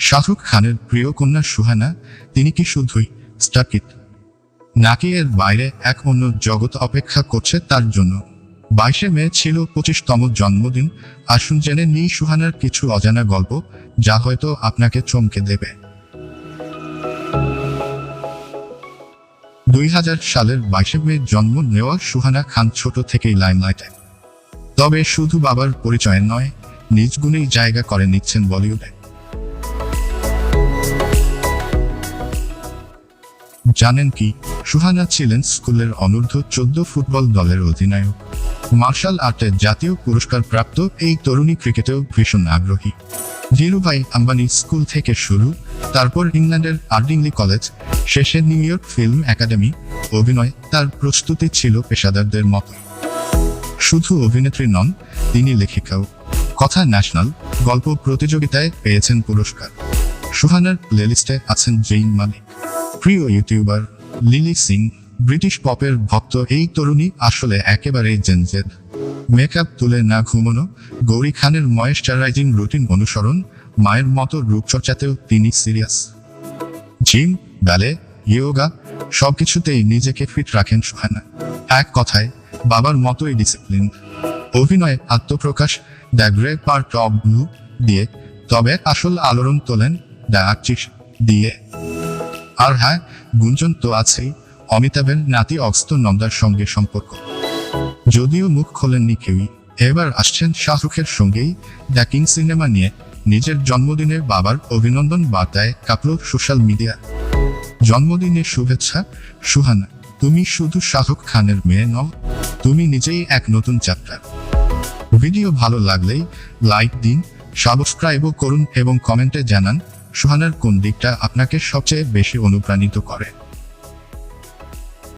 শাহরুখ খানের প্রিয় কন্যা সুহানা, তিনি কি শুধুই স্টাকিট নাকি এর বাইরে এক অন্য জগৎ অপেক্ষা করছে তার জন্য? বাইশে মে ছিল পঁচিশতম জন্মদিন, আসুন জেনে নিই সুহানার কিছু অজানা গল্প, যা হয়তো আপনাকে চমকে দেবে। দুই হাজার সালের বাইশে মে জন্ম নেওয়া সুহানা খান ছোট থেকেই লাইমলাইটে। তবে শুধু বাবার পরিচয় নয়, নিজ গুণেই জায়গা করে নিচ্ছেন বলিউডে। জানেন কি? সুহানা ছিলেন স্কুলের অনূর্ধ্ব চোদ্দ ফুটবল দলের অধিনায়ক। মার্শাল আর্টে জাতীয় পুরস্কার প্রাপ্ত এই তরুণী ক্রিকেটেও ভীষণ আগ্রহী। ধীরুভাই আম্বানি স্কুল থেকে শুরু, তারপর ইংল্যান্ডের আর্ডিংলি কলেজ, শেষে নিউ ইয়র্ক ফিল্ম একাডেমি, অভিনয় তার প্রস্তুতি ছিল পেশাদারদের মতো শুধু অভিনেত্রী নন, তিনি লেখিকাও। কথা ন্যাশনাল, গল্প প্রতিযোগিতায় পেয়েছেন পুরস্কার। সুহানার প্লেলিস্টে আছেন জেইন মালিক। প্রিয় ইউটিউবার লিলি সিং, ব্রিটিশ পপের ভক্ত এই তরুণী আসলে একেবারেই জেনজেদ মেকআপ তুলে না ঘুমানো, গৌরী খানের ময়েশ্চারাইজিং রুটিন অনুসরণ, মায়ের মতো রূপচর্চাতেও তিনি সিরিয়াস জিম, ব্যালে, ইয়োগা, সবকিছুতেই নিজেকে ফিট রাখেন সুহানা। এক কথায়, বাবার মতোই ডিসিপ্লিন অভিনয়ে আত্মপ্রকাশ, the grey part of blue দিয়ে, তবে আসল আলোড়ন তোলেন দ্য আর্চিস দিয়ে। আর হ্যাঁ গুঞ্জন তো আছেই। অমিতাভের নাতি অক্সত নন্দার সঙ্গে সম্পর্ক। যদিও মুখ খোলেননি কেউই, এবার আসছেন শাহরুখের সঙ্গেই দ্য কিং সিনেমা নিয়ে নিজের জন্মদিনে বাবার অভিনন্দন বার্তায় কাঁপল সোশ্যাল মিডিয়া। জন্মদিনের শুভেচ্ছা, সুহানা, তুমি শুধু শাহরুখ খানের মেয়ে নও, তুমি নিজেই এক নতুন যাত্রা ভিডিও ভালো লাগলেই লাইক দিন, সাবস্ক্রাইবও করুন এবং কমেন্টে জানান সুহানার কোন দিকটা আপনাকে সবচেয়ে বেশি অনুপ্রাণিত করে?